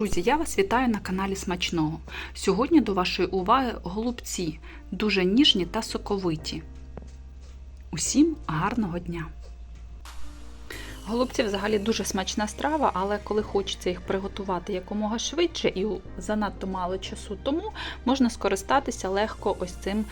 Друзі, я вас вітаю на каналі Смачного. Сьогодні до вашої уваги голубці, дуже ніжні та соковиті. Усім гарного дня! Голубці взагалі дуже смачна страва, але коли хочеться їх приготувати якомога швидше і занадто мало часу, тому можна скористатися легко ось цим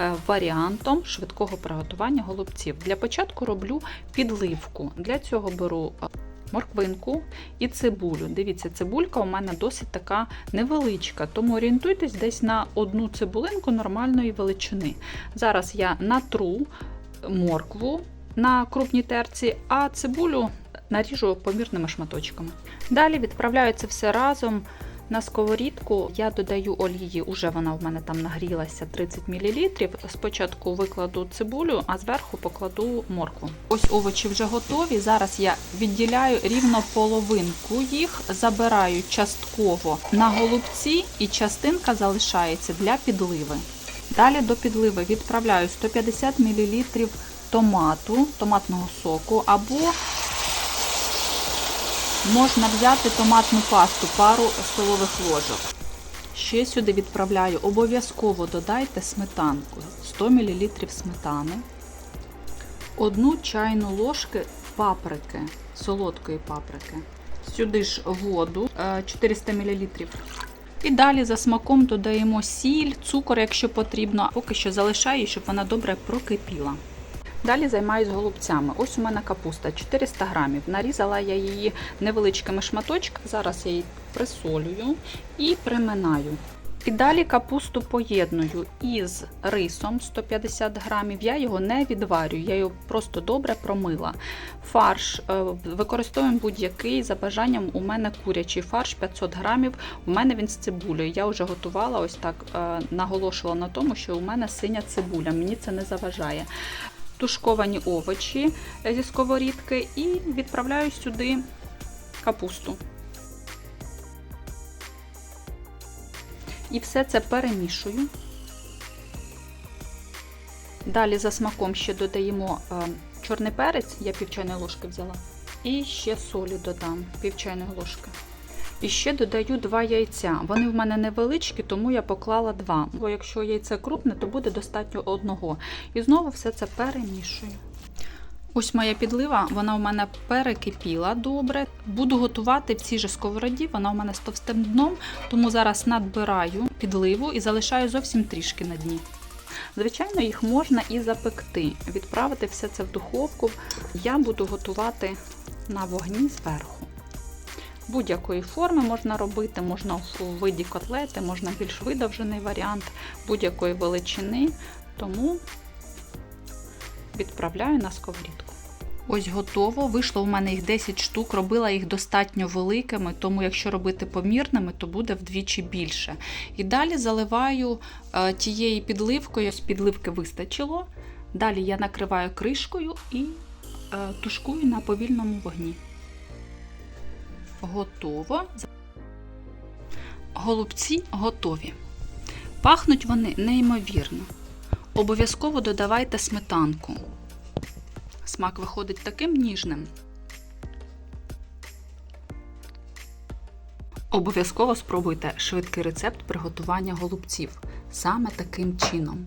е, варіантом швидкого приготування голубців. Для початку роблю підливку. Для цього беру е, морквинку і цибулю. Дивіться, цибулька у мене досить така невеличка, тому орієнтуйтесь десь на одну цибулинку нормальної величини. Зараз я натру моркву на крупній терці, а цибулю наріжу помірними шматочками. Далі відправляю це все разом на сковорідку. Я додаю олії, уже вона в мене там нагрілася 30 мл. Спочатку викладу цибулю, а зверху покладу моркву. Ось овочі вже готові. Зараз я відділяю рівно половинку їх, забираю частково на голубці, і частинка залишається для підливи. Далі до підливи відправляю 150 мл томату, томатного соку, або можна взяти томатну пасту, пару столових ложок. Ще сюди відправляю, обов'язково додайте сметанку, 100 мл сметани, одну чайну ложки паприки, солодкої паприки. Сюди ж воду е, 400 мл. І далі за смаком додаємо сіль, цукор, якщо потрібно, поки що залишаю, щоб вона добре прокипіла. Далі займаюся голубцями. Ось у мене капуста 400 грамів. Нарізала я її невеличкими шматочками. Зараз я її присолюю і приминаю. І далі капусту поєдную із рисом 150 грамів. Я його не відварюю, я його просто добре промила. Фарш е, використовуємо будь-який за бажанням. У мене курячий фарш 500 грамів. У мене він з цибулею. Я вже готувала ось так, е, наголошувала на тому, що у мене синя цибуля. Мені це не заважає тушковані овочі зі сковорідки і відправляю сюди капусту. І все це перемішую. Далі за смаком ще додаємо е, чорний перець, я пів чайної ложки взяла, і ще солі додам пів чайної ложки. І ще додаю два яйця. Вони в мене невеличкі, тому я поклала два. Бо якщо яйце крупне, то буде достатньо одного. І знову все це перемішую. Ось моя підлива, вона у мене перекипіла добре. Буду готувати в цій же сковороді, вона у мене з товстим дном, тому зараз надбираю підливу і залишаю зовсім трішки на дні. Звичайно, їх можна і запекти, відправити все це в духовку. Я буду готувати на вогні зверху. Будь-якої форми можна робити, можна у виді котлети, можна більш видовжений варіант будь-якої величини, тому відправляю на сковорідку. Ось готово. Вийшло у мене їх 10 штук, робила їх достатньо великими, тому якщо робити помірними, то буде вдвічі більше. І далі заливаю е, тією підливкою, з підливки вистачило. Далі я накриваю кришкою і е, тушкую на повільному вогні. Готово. Голубці готові. Пахнуть вони неймовірно. Обов'язково додавайте сметанку. Смак виходить таким ніжним. Обов'язково спробуйте швидкий рецепт приготування голубців саме таким чином.